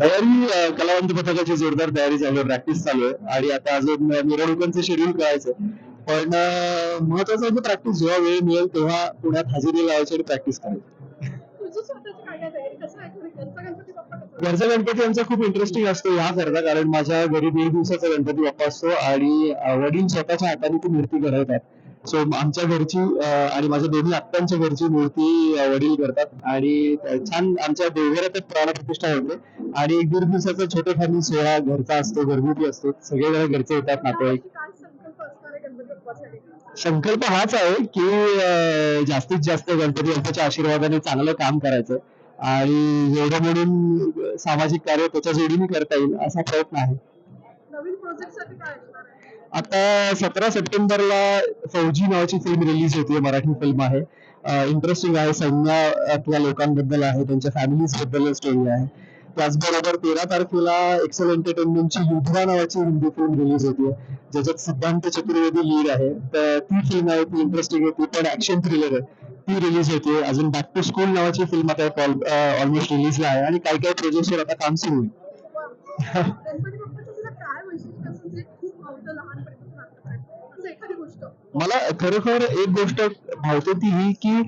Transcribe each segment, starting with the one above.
तयारी कलावंत पथकाची जोरदार तयारी चालू आहे प्रॅक्टिस चालू आहे. आणि आता अजून मिरवणुकांचं शेड्यूल कळायचं पण महत्वाचं म्हणजे प्रॅक्टिस जेव्हा वेळ मिळेल तेव्हा पुण्यात हजेरी लावायची आणि प्रॅक्टिस करायची. घरचा गणपती आमचा खूप इंटरेस्टिंग असतो ह्या करता कारण माझ्या घरी दीड दिवसाचा गणपती बाप्पा असतो आणि वडील स्वतःच्या हाताने ती मूर्ती घडवतात. सो आमच्या घरची आणि माझ्या दोन्ही आत्यांच्या घरची मूर्ती वडील करतात. आणि छान आमच्या देवघरात प्राणप्रतिष्ठा होते. आणि एक दीड दिवसाचा छोटे खाली सोहळा घरचा असतो घरगुती असतो. सगळेजण घरचे येतात नातेवाईक. संकल्प हाच आहे की जास्तीत जास्त गणपती बाप्पाच्या आशीर्वादाने चांगलं काम करायचं. आणि जेवढं म्हणून सामाजिक कार्य त्याच्या जोडीने करता येईल असा प्रयत्न आहे? आता सतरा सप्टेंबरला फौजी नावाची फिल्म रिलीज होते मराठी फिल्म आहे. इंटरेस्टिंग आहे. सैन्यातल्या लोकांबद्दल आहे त्यांच्या फॅमिलीजबद्दल स्टोरी आहे. त्याचबरोबर तेरा तारखेला एक्सेल एंटरटेनमेंटची युद्धा नावाची हिंदी फिल्म रिलीज होती. ज्याच्यात सिद्धांत चतुर्वेदी लीड आहे. तर ती फिल्म आहे ती इंटरेस्टिंग आहे. ती पण ऍक्शन थ्रिलर आहे. ती रिलीज होते. अजून बॅक टू स्कूल नावाची फिल्म आता ऑलमोस्ट रिलीजला आहे. आणि काही काही प्रोजेक्टवर आता काम सुरू आहे गणपती बाप्पाचं तुला काय वैशिष्ट्य असं जे खूप भावतं लहानपणीपासून आतापर्यंत असं एखादी गोष्ट मला खरोखर एक गोष्ट भावते ती ही की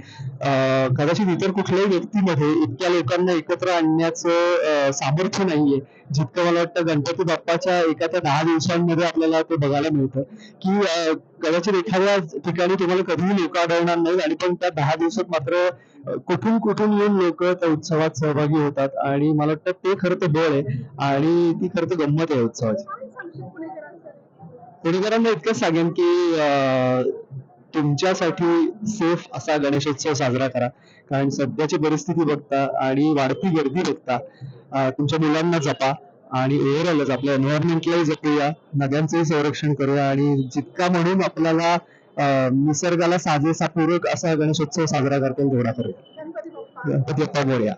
कदाचित इतर कुठल्याही व्यक्तीमध्ये इतक्या लोकांना एकत्र आणण्याचं सामर्थ्य नाहीये. जितकं मला वाटतं गणपती बाप्पाच्या एका त्या दहा दिवसांमध्ये आपल्याला ते बघायला मिळतं. की कदाचित एखाद्या ठिकाणी तुम्हाला कधीही लोक आढळणार नाहीत आणि पण त्या दहा दिवसात मात्र कुठून कुठून येऊन लोक त्या उत्सवात सहभागी होतात. आणि मला वाटतं ते खरं तर बळ आहे आणि ती खरं तर गंमत आहे उत्सवाची. पुणेकरांना इतकंच सांगेन की अं, तुमच्यासाठी सेफ असा गणेशोत्सव साजरा करा. कारण सध्याची परिस्थिती बघता आणि वाढती गर्दी बघता तुमच्या मुलांना जपा आणि ओव्हरऑलच आपल्या एन्व्हायरमेंटलाही जपूया नद्यांचंही संरक्षण करूया आणि जितका म्हणून आपल्याला निसर्गाला साजेसा पूरक असा गणेशोत्सव साजरा करता येईल तेवढा करूया. गणपती बाप्पा बोलूया.